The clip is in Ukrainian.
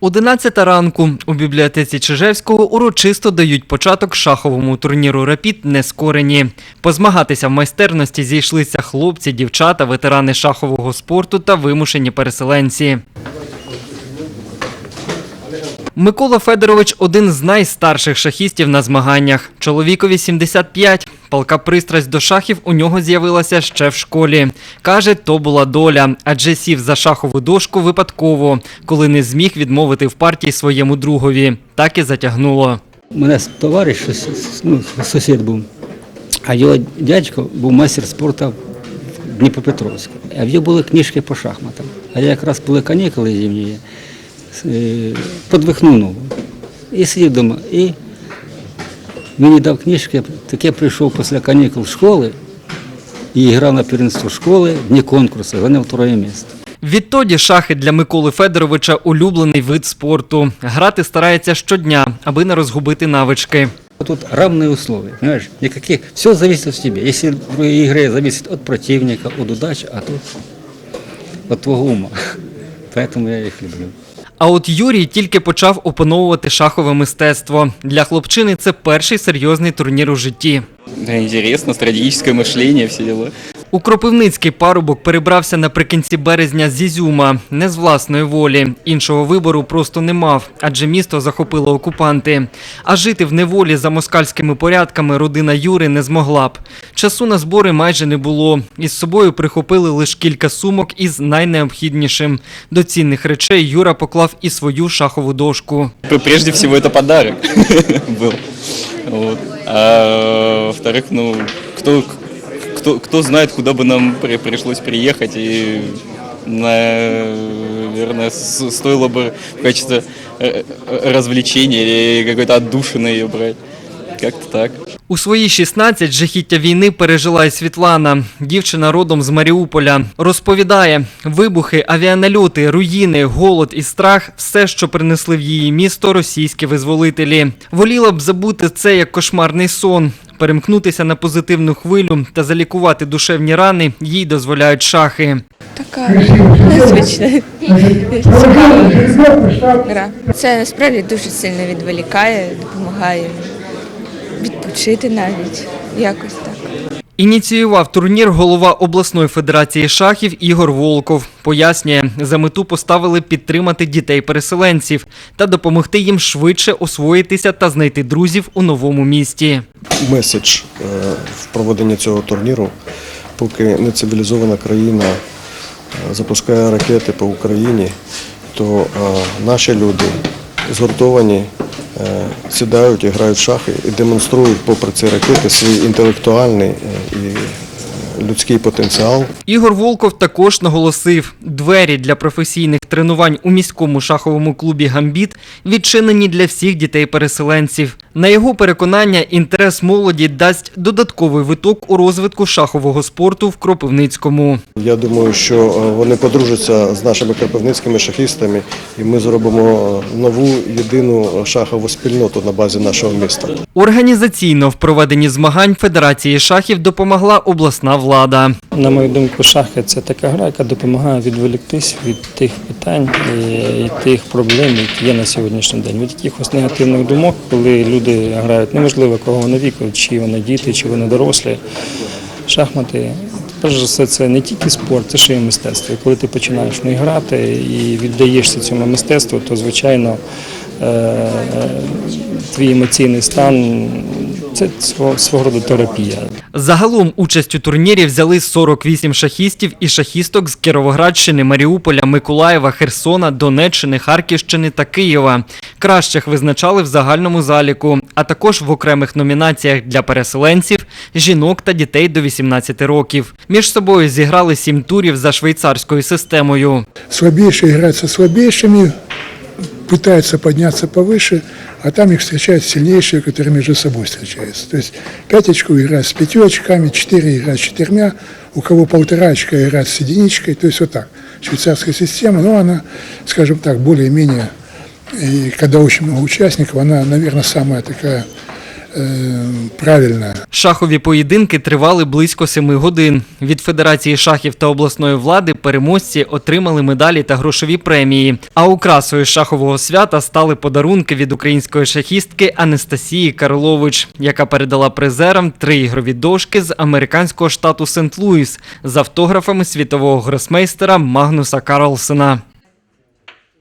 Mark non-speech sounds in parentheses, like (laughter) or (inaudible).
11 ранку у бібліотеці Чижевського урочисто дають початок шаховому турніру Рапід Нескорені. Позмагатися в майстерності зійшлися хлопці, дівчата, ветерани шахового спорту та вимушені переселенці. Микола Федорович один з найстарших шахістів на змаганнях. Чоловікові 75. Палка пристрасть до шахів у нього з'явилася ще в школі. Каже, то була доля, адже сів за шахову дошку випадково, коли не зміг відмовити в партії своєму другові. Так і затягнуло. Мене товариш, ну, сусід був, а його дядько був майстер спорту в Дніпропетровську. А в нього були книжки по шахматам. А якраз були канікули зимні, подвихнув ногу. І сидів вдома. І мені дав книжки, так я прийшов після канікул школи і грав на первенство школи, дні конкурсу, зайняв друге місце. Відтоді шахи для Миколи Федоровича улюблений вид спорту. Грати старається щодня, аби не розгубити навички. Тут равные условия, понимаешь? Никаких, все зависит от тебя. Если в игре зависит от противника, от удачи, а тут от твого ума. (laughs) Поэтому я их люблю. А от Юрій тільки почав опановувати шахове мистецтво. Для хлопчини це перший серйозний турнір у житті. Да, интересно, мишлення все дела. У Кропивницький парубок перебрався наприкінці березня з Ізюма, не з власної волі. Іншого вибору просто не мав, адже місто захопило окупанти. А жити в неволі за москальськими порядками родина Юри не змогла б. Часу на збори майже не було. Із собою прихопили лише кілька сумок із найнеобхіднішим. До цінних речей Юра поклав і свою шахову дошку. П- Прежде всего, это подарок (laughs) был. Вот. А во-вторых, ну, кто, кто, кто знает, куда бы нам при- пришлось приехать, и, наверное, с- стоило бы в качестве э, э, развлечения или какой-то отдушины ее брать. Как-то так. У свої 16 жахіття війни пережила і Світлана. Дівчина родом з Маріуполя. Розповідає, вибухи, авіанальоти, руїни, голод і страх все, що принесли в її місто російські визволителі. Воліла б забути це як кошмарний сон. Перемкнутися на позитивну хвилю та залікувати душевні рани їй дозволяють шахи. Така незвична, цікава гра. Це насправді дуже сильно відволікає, допомагає відпочити навіть якось так. Ініціював турнір голова обласної федерації шахів Ігор Волков. Пояснює, за мету поставили підтримати дітей-переселенців та допомогти їм швидше освоїтися та знайти друзів у новому місті. меседж е, в проведенні цього турніру, поки нецивілізована країна е, запускає ракети по Україні, то е, наші люди згуртовані, сідають і грають в шахи і демонструють, попри ці ракети, свій інтелектуальний е, і е, людський потенціал. Ігор Волков також наголосив, двері для професійних тренувань у міському шаховому клубі Гамбіт відчинені для всіх дітей-переселенців. На його переконання, інтерес молоді дасть додатковий виток у розвитку шахового спорту в Кропивницькому. Я думаю, що е, вони подружаться з нашими кропивницькими шахістами, і ми зробимо е, нову єдину шахову спільноту на базі нашого міста. Організаційно в проведенні змагань Федерації шахів допомогла обласна влада. На мою думку, шахи це така гра, яка допомагає відволіктись від тих питань і, і тих проблем, які є на сьогоднішній день. Від якихось негативних думок, коли люди грають, неважливо кого вони віку, чи вони діти, чи вони дорослі. Шахмати, перш за все, це не тільки спорт, це ще й мистецтво. І коли ти починаєш них грати і віддаєшся цьому мистецтву, то звичайно е, е, твій емоційний стан це свого, роду терапія. Загалом участь у турнірі взяли 48 шахістів і шахісток з Кіровоградщини, Маріуполя, Миколаєва, Херсона, Донеччини, Харківщини та Києва. Кращих визначали в загальному заліку, а також в окремих номінаціях для переселенців, жінок та дітей до 18 років. Між собою зіграли сім турів за швейцарською системою. слабейшие играют со слабейшими, пытаются подняться повыше, а там их встречают сильнейшие, которые между собой встречаются. То есть пять очков играют с пятью очками, четыре играют с четырьмя, у кого полтора очка играют с единичкой, то есть вот так. Швейцарская система, но она, скажем так, более-менее, и когда очень много участников, она, наверное, самая такая правильно. Шахові поєдинки тривали близько семи годин. Від Федерації шахів та обласної влади переможці отримали медалі та грошові премії. А окрасою шахового свята стали подарунки від української шахістки Анастасії Карлович, яка передала призерам три ігрові дошки з американського штату Сент-Луїс з автографами світового гросмейстера Магнуса Карлсена.